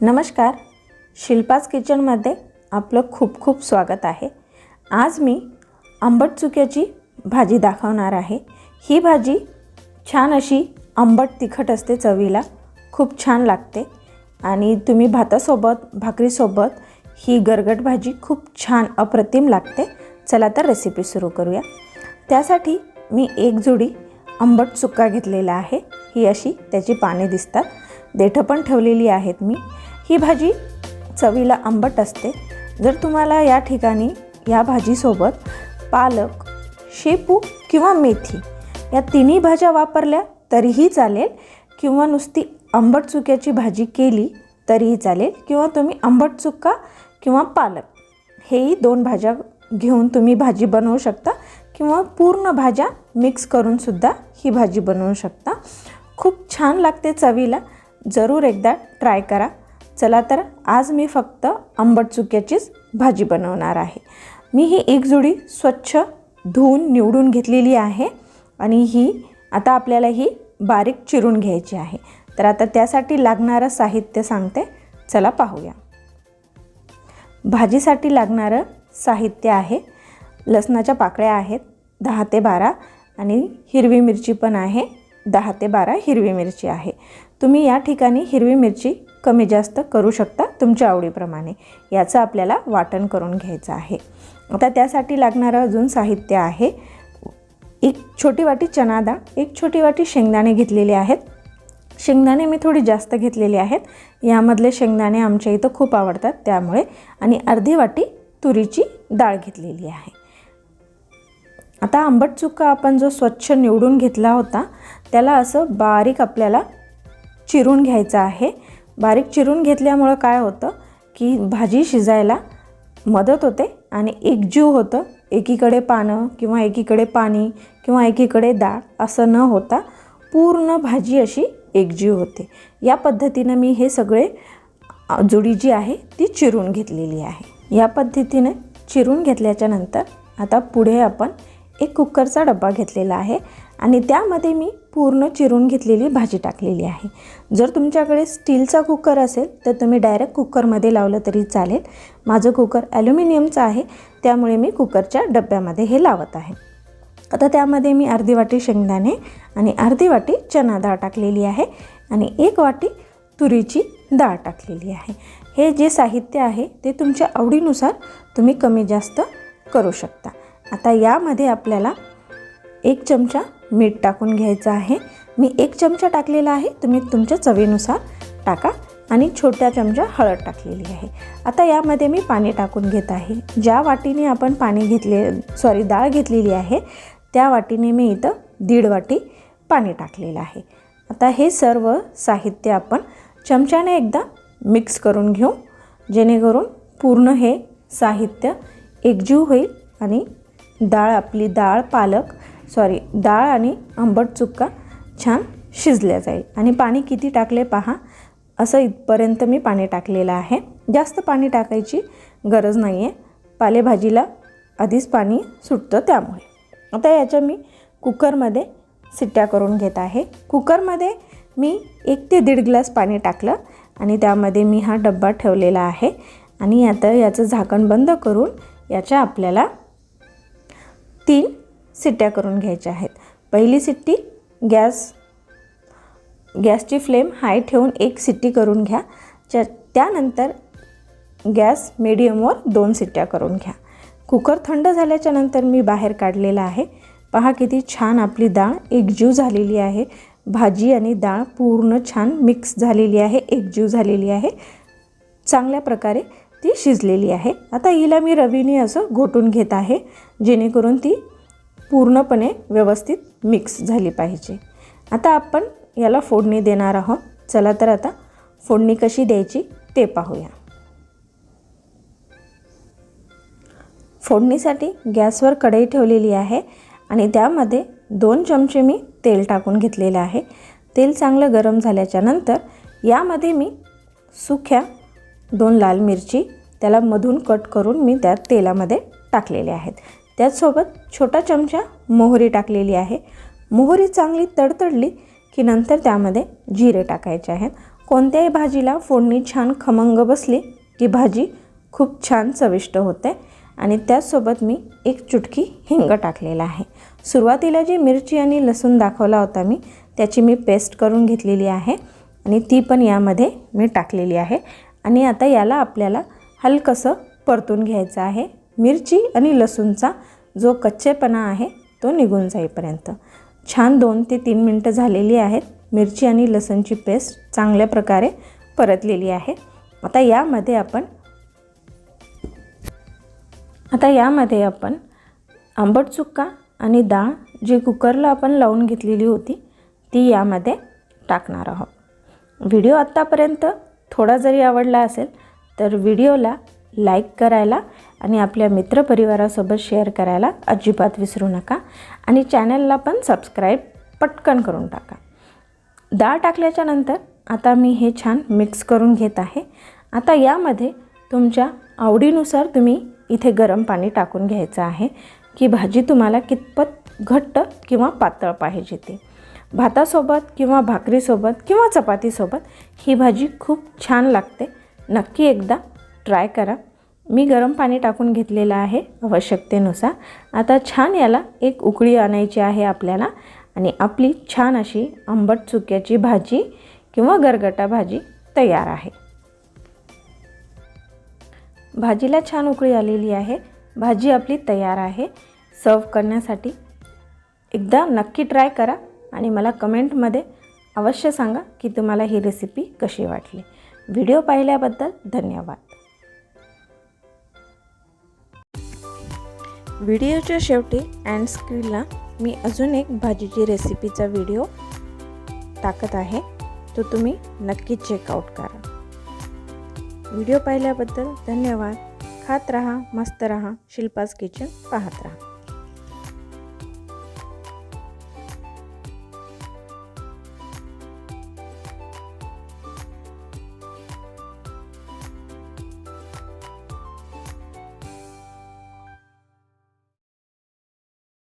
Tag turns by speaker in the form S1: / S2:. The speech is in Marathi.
S1: नमस्कार. शिल्पाज किचनमध्ये आपलं खूप खूप स्वागत आहे. आज मी आंबट चुक्याची भाजी दाखवणार आहे. ही भाजी छान अशी आंबट तिखट असते चवीला. खूप छान लागते. आणि तुम्ही भातासोबत भाकरीसोबत ही गरगट भाजी खूप छान अप्रतिम लागते. चला तर रेसिपी सुरू करूया. त्यासाठी मी एक जुडी आंबट चुक्का घेतलेला आहे. ही अशी त्याची पाने दिसतात. देठं पण ठेवलेली आहेत मी. ही भाजी चवीला आंबट असते. जर तुम्हाला या ठिकाणी या भाजीसोबत पालक शेपू किंवा मेथी या तिन्ही भाज्या वापरल्या तरीही चालेल किंवा नुसती आंबट चुक्याची भाजी केली तरीही चालेल किंवा तुम्ही आंबट चुक्का किंवा पालक हेही दोन भाज्या घेऊन तुम्ही भाजी बनवू शकता किंवा पूर्ण भाज्या मिक्स करूनसुद्धा ही भाजी बनवू शकता. खूप छान लागते चवीला. जरूर एकदा ट्राय करा. चला तर आज मी फक्त आंबट चुक्याचीच भाजी बनवणार आहे. मी ही एक जुडी स्वच्छ धुवून निवडून घेतलेली आहे आणि ही आता आपल्याला ही बारीक चिरून घ्यायची आहे. तर आता त्यासाठी लागणारं साहित्य सांगते. चला पाहूया. भाजीसाठी लागणारं साहित्य आहे. लसणाच्या पाकळ्या आहेत दहा ते बारा आणि हिरवी मिरची पण आहे दहा ते बारा हिरवी मिरची आहे. तुम्ही या ठिकाणी हिरवी मिरची कमी जास्त करू शकता तुमच्या आवडीप्रमाणे. याचं आपल्याला वाटण करून घ्यायचं आहे. आता त्यासाठी लागणारं अजून साहित्य आहे. एक छोटी वाटी चना डाळ एक छोटी वाटी शेंगदाणे घेतलेले आहेत. शेंगदाणे मी थोडी जास्त घेतलेली आहेत. यामधले शेंगदाणे आमच्या इथं खूप आवडतात त्यामुळे आणि अर्धी वाटी तुरीची डाळ घेतलेली आहे. आता आंबट चुक्का आपण जो स्वच्छ निवडून घेतला होता त्याला असं बारीक आपल्याला चिरून घ्यायचं आहे. बारीक चिरून घेतल्यामुळं काय होतं की भाजी शिजायला मदत होते आणि एकजीव होतं. एकीकडे पानं किंवा एकीकडे पाणी किंवा एकीकडे डाळ असं न होता पूर्ण भाजी अशी एकजीव होते. या पद्धतीनं मी हे सगळे जुडी जी आहे ती चिरून घेतलेली आहे. या पद्धतीने चिरून घेतल्याच्या नंतर आता पुढे आपण एक कुकरचा डब्बा घेतलेला आहे. आणि त्यामध्ये मी पूर्ण चिरून घेतलेली भाजी टाकलेली आहे. जर तुमच्याकडे स्टीलचा कुकर असेल तर तुम्ही डायरेक्ट कुकरमध्ये लावलं तरी चालेल. माझं कुकर ॲल्युमिनियमचं आहे त्यामुळे मी कुकरच्या डब्यामध्ये हे लावत आहे. आता त्यामध्ये मी अर्धी वाटी शेंगदाणे आणि अर्धी वाटी चना डाळ टाकलेली आहे आणि एक वाटी तुरीची डाळ टाकलेली आहे. हे जे साहित्य आहे ते तुमच्या आवडीनुसार तुम्ही कमी जास्त करू शकता. आता यामध्ये आपल्याला एक चमचा मीठ टाकून घ्यायचं आहे. मी एक चमचा टाकलेला आहे. तुम्ही तुमच्या चवीनुसार टाका. आणि छोट्या चमचा हळद टाकलेली आहे. आता यामध्ये मी पाणी टाकून घेत आहे. ज्या वाटीने आपण पाणी घेतले सॉरी डाळ घेतलेली आहे त्या वाटीने मी इथं दीड वाटी पाणी टाकलेलं आहे. आता हे सर्व साहित्य आपण चमच्याने एकदा मिक्स करून घेऊ. जेणेकरून पूर्ण हे साहित्य एकजीव होईल आणि डाळ आपली डाळ पालक सॉरी डाळ आणि आंबट चुक्का छान शिजल्या जाईल. आणि पाणी किती टाकले पहा. असं इथपर्यंत मी पाणी टाकलेलं आहे. जास्त पाणी टाकायची गरज नाही आहे पालेभाजीला आधीच पाणी सुटतं त्यामुळे. आता याच्या मी कुकरमध्ये सिट्ट्या करून घेत आहे. कुकरमध्ये मी एक ते दीड ग्लास पाणी टाकलं आणि त्यामध्ये मी हा डब्बा ठेवलेला आहे. आणि आता याचं झाकण बंद करून याच्या आपल्याला तीन सिट्ट्या करून घ्यायच्या आहेत. पहिली सिट्टी गॅस गॅसची फ्लेम हाय ठेवून एक सिट्टी करून घ्या. च्या त्यानंतर गॅस मिडियमवर दोन सिट्ट्या करून घ्या. कुकर थंड झाल्याच्यानंतर मी बाहेर काढलेला आहे. पहा किती छान आपली डाळ एकजीव झालेली आहे. भाजी आणि डाळ पूर्ण छान मिक्स झालेली आहे एकजीव झालेली आहे. चांगल्या प्रकारे ती शिजलेली आहे. आता हिला मी रवीने असं घोटून घेत आहे जेणेकरून ती पूर्णपणे व्यवस्थित मिक्स झाली पाहिजे. आता आपण याला फोडणी देणार आहोत. चला तर आता फोडणी कशी द्यायची ते पाहूया. फोडणीसाठी गॅसवर कढई ठेवलेली आहे आणि त्यामध्ये दोन चमचे मी तेल टाकून घेतलेलं आहे. तेल चांगलं गरम झाल्याच्यानंतर यामध्ये मी सुख्या दोन लाल मिरची त्याला मधून कट करून मी त्या तेलामध्ये टाकलेले आहेत. त्याचसोबत छोटा चमचा मोहरी टाकलेली आहे. मोहरी चांगली तडतडली की नंतर त्यामध्ये जिरे टाकायचे आहेत. कोणत्याही भाजीला फोडणी छान खमंग बसली की भाजी खूप छान चविष्ट होते. आणि त्याचसोबत मी एक चुटकी हिंग टाकलेला आहे. सुरुवातीला जी मिरची आणि लसूण दाखवला होता मी त्याची मी पेस्ट करून घेतलेली आहे आणि ती पण यामध्ये मी टाकलेली आहे. आणि आता याला आपल्याला हलकंसं परतून घ्यायचं आहे. मिरची आणि लसूणचा जो कच्चेपणा आहे तो निघून जाईपर्यंत. छान दोन ते तीन मिनटं झालेली आहेत. मिरची आणि लसूणची पेस्ट चांगल्या प्रकारे परतलेली आहे. आता यामध्ये आपण आता यामध्ये आपण आंबट चुक्का आणि डाळ जी कुकरला आपण लावून घेतलेली होती ती यामध्ये टाकणार आहोत. व्हिडिओ आत्तापर्यंत थोडा जरी आवडला असेल तर व्हिडिओला लाईक करायला आणि आपल्या मित्रपरिवारासोबत शेअर करायला अजिबात विसरू नका. आणि चॅनलला पण सबस्क्राईब पटकन करून टाका. डाळ टाकल्याच्या नंतर आता मी हे छान मिक्स करून घेत आहे. आता यामध्ये तुमच्या आवडीनुसार तुम्ही इथे गरम पाणी टाकून घ्यायचं आहे. की भाजी तुम्हाला कितपत घट्ट किंवा पातळ पाहिजे ते. भातासोबत किंवा भाकरीसोबत किंवा चपातीसोबत ही भाजी खूप छान लागते. नक्की एकदा ट्राय करा. मी गरम पाणी टाकून घेतलेलं आहे आवश्यकतेनुसार. आता छान याला एक उकळी आणायची आहे आपल्याला आणि आपली छान अशी आंबट चुक्याची भाजी किंवा गरगटा भाजी तयार आहे. भाजीला छान उकळी आलेली आहे. भाजी आपली तयार आहे. सर्व करण्यासाठी एकदा नक्की ट्राय करा आणि मला कमेंटमध्ये अवश्य सांगा की तुम्हाला ही रेसिपी कशी वाटली. व्हिडिओ पाहिल्याबद्दल धन्यवाद. व्हिडिओच्या शेवटी अँड स्क्रीनला मी अजून एक भाजीची रेसिपीचा व्हिडिओ टाकत आहे तो तुम्ही नक्की चेकआउट करा. व्हिडिओ पाहिल्याबद्दल धन्यवाद. खात रहा मस्त रहा शिल्पास किचन पाहत रहा.